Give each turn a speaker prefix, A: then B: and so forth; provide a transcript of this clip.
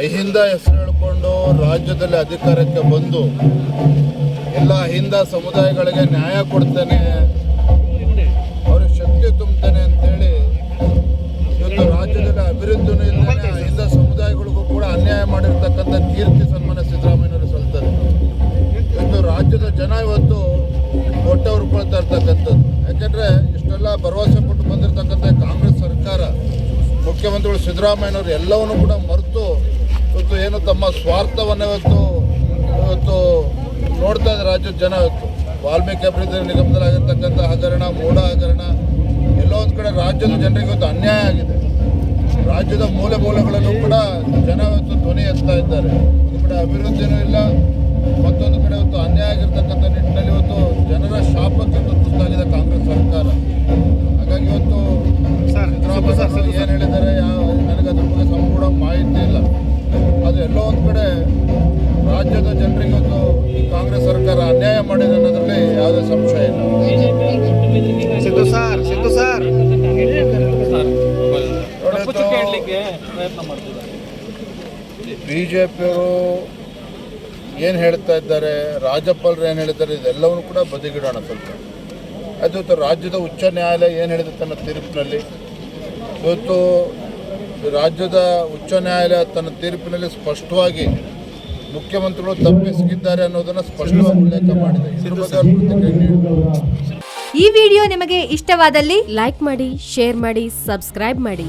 A: ಅಹಿಂದ ಹೆಸರು ಹೇಳ್ಕೊಂಡು ರಾಜ್ಯದಲ್ಲಿ ಅಧಿಕಾರಕ್ಕೆ ಬಂದು ಎಲ್ಲ ಅಹಿಂದ ಸಮುದಾಯಗಳಿಗೆ ನ್ಯಾಯ ಕೊಡ್ತೇನೆ, ಅವ್ರಿಗೆ ಶಕ್ತಿ ತುಂಬ್ತೇನೆ ಅಂತೇಳಿ ಇವತ್ತು ರಾಜ್ಯದಲ್ಲಿ ಅಭಿವೃದ್ಧಿನೂ ಇಲ್ಲದೆ ಅಹಿಂದ ಸಮುದಾಯಗಳಿಗೂ ಕೂಡ ಅನ್ಯಾಯ ಮಾಡಿರ್ತಕ್ಕಂಥ ಕೀರ್ತಿ ಸನ್ಮಾನ ಸಿದ್ದರಾಮಯ್ಯನವರು ಸಲ್ತಾರೆ ಇವತ್ತು ರಾಜ್ಯದ ಜನ ಇವತ್ತು ಹೊಟ್ಟೆ ಹುರ್ಕೊಳ್ತಾ ಇರ್ತಕ್ಕಂಥದ್ದು. ಯಾಕೆಂದರೆ ಇಷ್ಟೆಲ್ಲ ಭರವಸೆ ಕೊಟ್ಟು ಬಂದಿರತಕ್ಕಂಥ ಕಾಂಗ್ರೆಸ್ ಸರ್ಕಾರ ಮುಖ್ಯಮಂತ್ರಿಗಳು ಸಿದ್ದರಾಮಯ್ಯನವರು ಎಲ್ಲವನ್ನೂ ಕೂಡ ಏನು ತಮ್ಮ ಸ್ವಾರ್ಥವನ್ನು ಇವತ್ತು ಇವತ್ತು ನೋಡ್ತಾ ಇದ್ದಾರೆ ರಾಜ್ಯದ ಜನ ಇವತ್ತು. ವಾಲ್ಮೀಕಿ ಅಭಿವೃದ್ಧಿ ನಿಗಮದಲ್ಲಿ ಆಗಿರ್ತಕ್ಕಂಥ ಹಗರಣ ಮೋಡ ಹಗರಣ ಎಲ್ಲೋ ಒಂದು ಕಡೆ ರಾಜ್ಯದ ಜನರಿಗೆ ಇವತ್ತು ಅನ್ಯಾಯ ಆಗಿದೆ. ರಾಜ್ಯದ ಮೂಲೆ ಮೂಲೆಗಳಲ್ಲೂ ಕೂಡ ಜನ ಇವತ್ತು ಧ್ವನಿ ಎತ್ತಾ ಇದ್ದಾರೆ. ಒಂದು ಕಡೆ ಅಭಿವೃದ್ಧಿನೂ ಇಲ್ಲ ಮತ್ತೊಂದು ಕಡೆ ಇವತ್ತು ಅನ್ಯಾಯ ಆಗಿರ್ತಕ್ಕಂಥ ನಿಟ್ಟಿನಲ್ಲಿ ಇವತ್ತು ಜನರ ಶಾಪಕ್ಕೆ ತುಸ್ತಾಗಿದೆ ತುತ್ತಾಗಿದೆ ಕಾಂಗ್ರೆಸ್ ಸರ್ಕಾರ. ಹಾಗಾಗಿ ಇವತ್ತು ಸಿದ್ದರಾಮಯ್ಯ ಏನು ಹೇಳಿದ್ದಾರೆ ಯಾವ ನನಗೆ ಅದ್ರ ಬಗ್ಗೆ ಸಂಪೂರ್ಣ ಮಾಹಿತಿ ಇಲ್ಲ. ಎಲ್ಲೋ ಒಂದು ಕಡೆ ರಾಜ್ಯದ ಜನರಿಗೊಂದು ಈ ಕಾಂಗ್ರೆಸ್ ಸರ್ಕಾರ ಅನ್ಯಾಯ ಮಾಡಿದೆ ಅನ್ನೋದ್ರಲ್ಲಿ ಯಾವುದೇ ಸಂಶಯ ಇಲ್ಲ.
B: Siddu sir Siddu sir.
A: B J ಪಿಯವರು ಏನು ಹೇಳ್ತಾ ಇದ್ದಾರೆ ರಾಜ್ಯಪಾಲರು ಏನು ಹೇಳಿದ್ದಾರೆ ಇದೆಲ್ಲವನ್ನು ಕೂಡ ಬದಿಗಿಡೋಣ ಸ್ವಲ್ಪ. ಅದು ರಾಜ್ಯದ ಉಚ್ಚ ನ್ಯಾಯಾಲಯ ಏನು ಹೇಳಿದೆ ತನ್ನ ತೀರ್ಪಿನಲ್ಲಿ ಇವತ್ತು ರಾಜ್ಯದ ಉಚ್ಚ ನ್ಯಾಯಾಲಯ ತನ್ನ ತೀರ್ಪಿನಲ್ಲಿ ಸ್ಪಷ್ಟವಾಗಿ ಮುಖ್ಯಮಂತ್ರಿಗಳು ತಪ್ಪಿಸಿದ್ದಾರೆ ಅನ್ನೋದನ್ನು ಸ್ಪಷ್ಟವಾಗಿ ಉಲ್ಲೇಖ ಮಾಡಿದೆ.
C: ಈ ವಿಡಿಯೋ ನಿಮಗೆ ಇಷ್ಟವಾದಲ್ಲಿ
D: ಲೈಕ್ ಮಾಡಿ ಶೇರ್ ಮಾಡಿ ಸಬ್ಸ್ಕ್ರೈಬ್ ಮಾಡಿ.